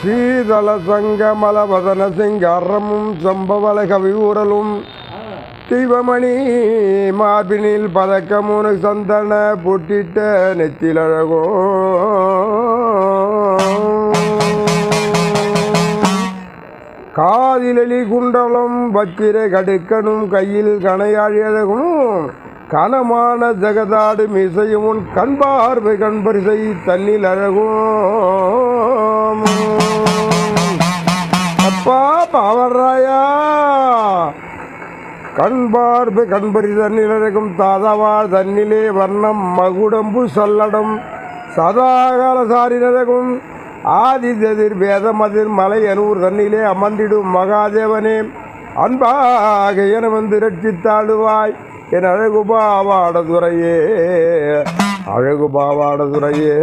சீதள சங்க மலவதன சிங்காரமும் சம்பவல கவி ஊரலும் தெய்வமணி மார்பினில் பதக்கமுனு சந்தன பொட்டிட்ட நெத்திலழகோ. காதிலி குண்டலம் வச்சிர கடுக்கனும் கையில் கணையாழியழகும் கனமான ஜெகதாடு மிசையும் கண்பார்வை கண்பரிசை தன்னில் அழகும் அப்பா பாவராயா கண்பார்பு கண்பரி தன்னில் அழகும் தன்னிலே வர்ணம் மகுடம்பு சொல்லடம். சதாகால சாரினரகும் ஆதிதெதிர் வேதமதிர் மலை அனூர் தன்னிலே அமர்ந்திடும் மகாதேவனே. அன்பாக என வந்து ரட்சித்தாடுவாய் என் அழகு பாவாடதுரையே அழகு பாவாடதுரையே